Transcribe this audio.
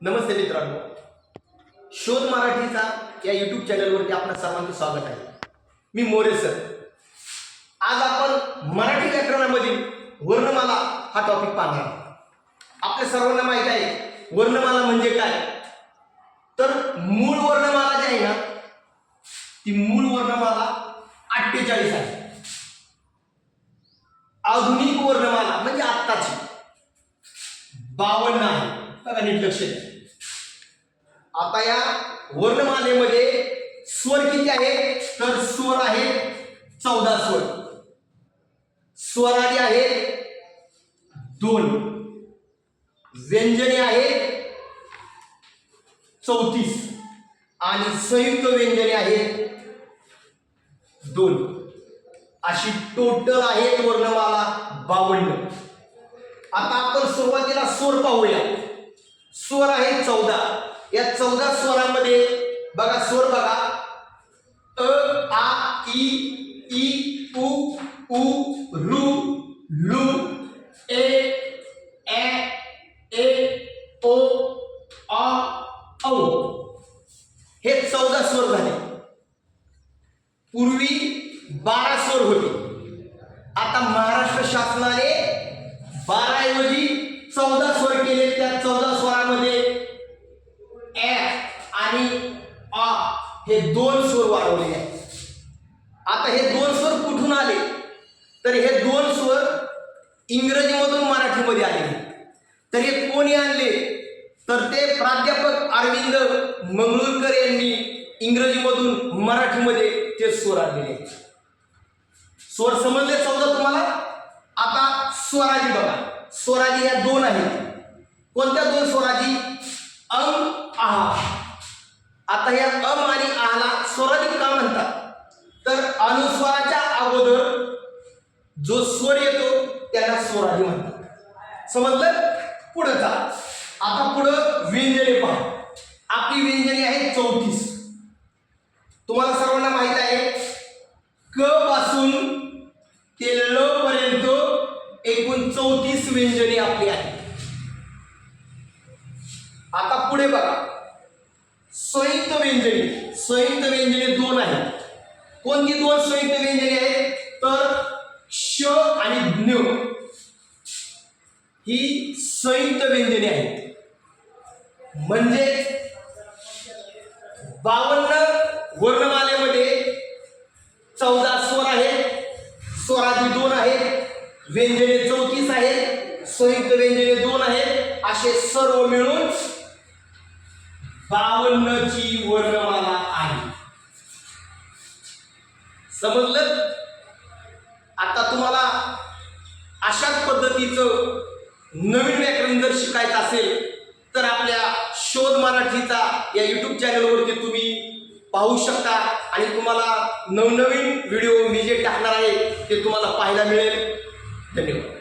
नमस्ते मित्रांनो. शोध मराठीचा या युट्यूब चॅनलवरती आपल्या सर्वांचं स्वागत आहे. मी मोरे सर. आज आपण मराठी व्याकरणामधील वर्णमाला हा टॉपिक पाहणार आहोत. आपल्या सर्वांना माहीत आहे वर्णमाला म्हणजे काय? तर मूळ वर्णमाला जी आहे ना ती मूळ वर्णमाला अठ्ठेचाळीस आहे. आधुनिक वर्णमाला म्हणजे आत्ताची. बावन्न आहे. बघा नीट लक्ष द्या. आता या वर्णमालेमध्ये स्वर किती आहे? तर स्वर आहे चौदा स्वर. स्वराने आहे दोन. व्यंजने आहेत चौतीस. आणि संयुक्त व्यंजने आहेत दोन. अशी टोटल आहेत वर्णमाला बावन्न. आता आपण सुरुवातीला स्वर पाहूया. स्वर आहे चौदा. या चौदा स्वरामध्ये बघा स्वर बघा. अ आ ई ई उ उ लू लू ए ए ए ओ अ औ. हे चौदा स्वर झाले. पूर्वी बारा स्वर होते. आता महाराष्ट्र शासनाने बारा ऐवजी चौदा स्वर केले. त्या चौदा स्वरामध्ये ए आणि आ हे दोन स्वर वाढवले. आहेत आता हे दोन स्वर कुठून आले? तर हे दोन स्वर इंग्रजीमधून मराठीमध्ये आले. तर हे कोणी आणले? तर ते प्राध्यापक अरविंद मंगळूरकर यांनी इंग्रजीमधून मराठीमध्ये ते स्वर आणलेले. स्वर समजले चौदा तुम्हाला? स्वराजी बघा. स्वराजी या दोन आहेत. कोणत्या दोन स्वराजी? अम आहा. आता या अम आणि आला स्वराजी का म्हणतात? तर अनुस्वाराच्या अगोदर जो स्वर येतो त्याला स्वराजी म्हणतात. समजलं? पुढे जा. आता पुढं व्यंजने पहा. आपली व्यंजने आहे चौतीस. तुम्हाला सर्वांना माहीत आहे. क चौतीस व्यंजने आपली आहेत. आता पुढे बघा. संयुक्त व्यंजने. संयुक्त व्यंजने दोन आहेत. कोणती दोन संयुक्त व्यंजने आहेत? तर क्ष आणि ज्ञ ही संयुक्त व्यंजने आहेत. म्हणजे बावन्न वर्णमालेमध्ये चौदा स्वर आहेत. स्वराधी दोन आहेत. व्यंजने चौतीस आहेत संयुक्त व्यंजने दोन आहेत असे सर्व मिळून बावन्नची वर्णमाला आहे. समजलं? आता तुम्हाला अशाच पद्धतीचं नवीन व्याकरण जर शिकायचं असेल तर आपल्या शोध मराठीचा या युट्यूब चॅनलवरती तुम्ही पाहू शकता आणि तुम्हाला नवनवीन व्हिडिओ मी जे टाकणार आहे ते तुम्हाला पाहायला मिळेल. धन्यवाद.